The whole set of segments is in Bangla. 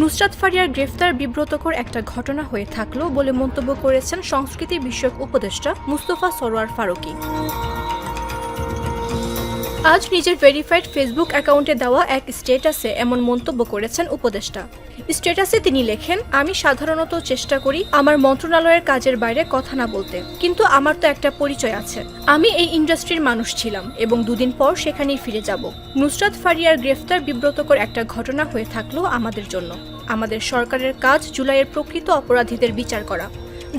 নুসরাত ফারিয়ার গ্রেফতার বিব্রতকর একটা ঘটনা হয়ে থাকল বলে মন্তব্য করেছেন সংস্কৃতি বিষয়ক উপদেষ্টা মুস্তফা সরোয়ার ফারুকী। আজ নিজের ভেরিফাইড ফেসবুক অ্যাকাউন্টে দেওয়া এক স্ট্যাটাসে এমন মন্তব্য করেছেন উপদেষ্টা। স্ট্যাটাসে তিনি লেখেন, আমি সাধারণত চেষ্টা করি আমার মন্ত্রণালয়ের কাজের বাইরে কথা না বলতে, কিন্তু আমার তো একটা পরিচয় আছে। আমি এই ইন্ডাস্ট্রির মানুষ ছিলাম এবং দুদিন পর সেখানেই ফিরে যাব। নুসরাত ফারিয়ার গ্রেফতার বিব্রতকর একটা ঘটনা হয়ে থাকল আমাদের জন্য। আমাদের সরকারের কাজ জুলাইয়ের প্রকৃত অপরাধীদের বিচার করা।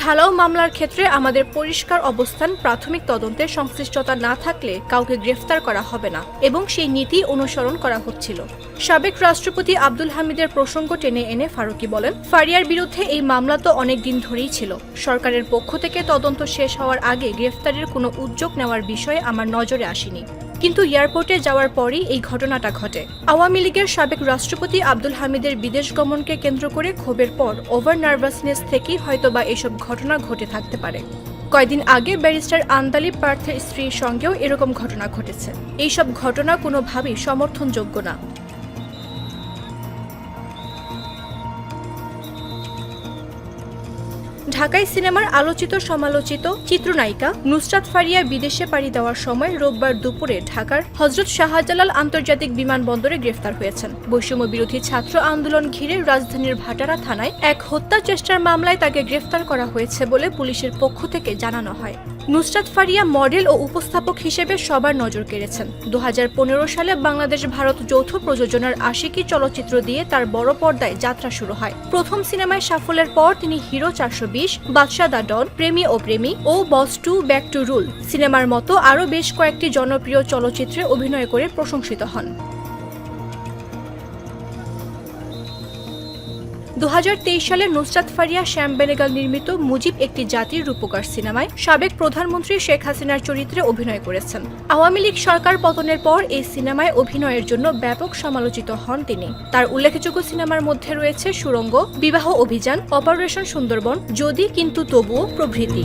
ঢালাও মামলার ক্ষেত্রে আমাদের পরিষ্কার অবস্থান, প্রাথমিক তদন্তে সংশ্লিষ্টতা না থাকলে কাউকে গ্রেফতার করা হবে না এবং সেই নীতি অনুসরণ করা হচ্ছিল। সাবেক রাষ্ট্রপতি আব্দুল হামিদের প্রসঙ্গ টেনে এনে ফারুকি বলেন, ফারিয়ার বিরুদ্ধে এই মামলা তো অনেক দিন ধরেই ছিল। সরকারের পক্ষ থেকে তদন্ত শেষ হওয়ার আগে গ্রেফতারের কোনো উদ্যোগ নেওয়ার বিষয়ে আমার নজরে আসেনি। কিন্তু এয়ারপোর্টে যাওয়ার পরই এই ঘটনাটা ঘটে। আওয়ামী লীগের সাবেক রাষ্ট্রপতি আব্দুল হামিদের বিদেশ গমনকে কেন্দ্র করে ক্ষোভের পর ওভার নার্ভাসনেস থেকেই হয়তোবা এসব ঘটনা ঘটে থাকতে পারে। কয়েকদিন আগে ব্যারিস্টার আন্দালি পার্থের স্ত্রীর সঙ্গেও এরকম ঘটনা ঘটেছে। এইসব ঘটনা কোনোভাবেই সমর্থনযোগ্য না। ঢাকায় সিনেমার আলোচিত সমালোচিত চিত্রনায়িকা নুসরাত ফারিয়া বিদেশে পাড়ি দেওয়ার সময় রোববার দুপুরে ঢাকার হজরত শাহজালাল আন্তর্জাতিক বিমানবন্দরে গ্রেফতার হয়েছেন। বৈষম্য বিরোধী ছাত্র আন্দোলন ঘিরে রাজধানীর ভাটারা থানায় এক হত্যা চেষ্টার মামলায় তাকে গ্রেফতার করা হয়েছে বলে পুলিশের পক্ষ থেকে জানানো হয়। নুসরাত ফারিয়া মডেল ও উপস্থাপক হিসেবে সবার নজর কেড়েছেন। দু হাজার পনেরো সালে বাংলাদেশ ভারত যৌথ প্রযোজনার আশিকি চলচ্চিত্র দিয়ে তার বড় পর্দায় যাত্রা শুরু হয়। প্রথম সিনেমায় সাফল্যের পর তিনি হিরো চারশো বিশ বাদশা দা ডন, প্রেমী ও প্রেমী ও বস টু ব্যাক টু রুল সিনেমার মতো আরও বেশ কয়েকটি জনপ্রিয় চলচ্চিত্রে অভিনয় করে প্রশংসিত হন। দু হাজার তেইশ সালে নুসরাত ফারিয়া, শ্যাম বেনেগাল নির্মিত মুজিব একটি জাতির রূপকার সিনেমায় সাবেক প্রধানমন্ত্রী শেখ হাসিনার চরিত্রে অভিনয় করেছেন। আওয়ামী লীগ সরকার পতনের পর এই সিনেমায় অভিনয়ের জন্য ব্যাপক সমালোচিত হন তিনি। তার উল্লেখযোগ্য সিনেমার মধ্যে রয়েছে সুরঙ্গ, বিবাহ অভিযান, অপারেশন সুন্দরবন, যদি কিন্তু তবুও প্রভৃতি।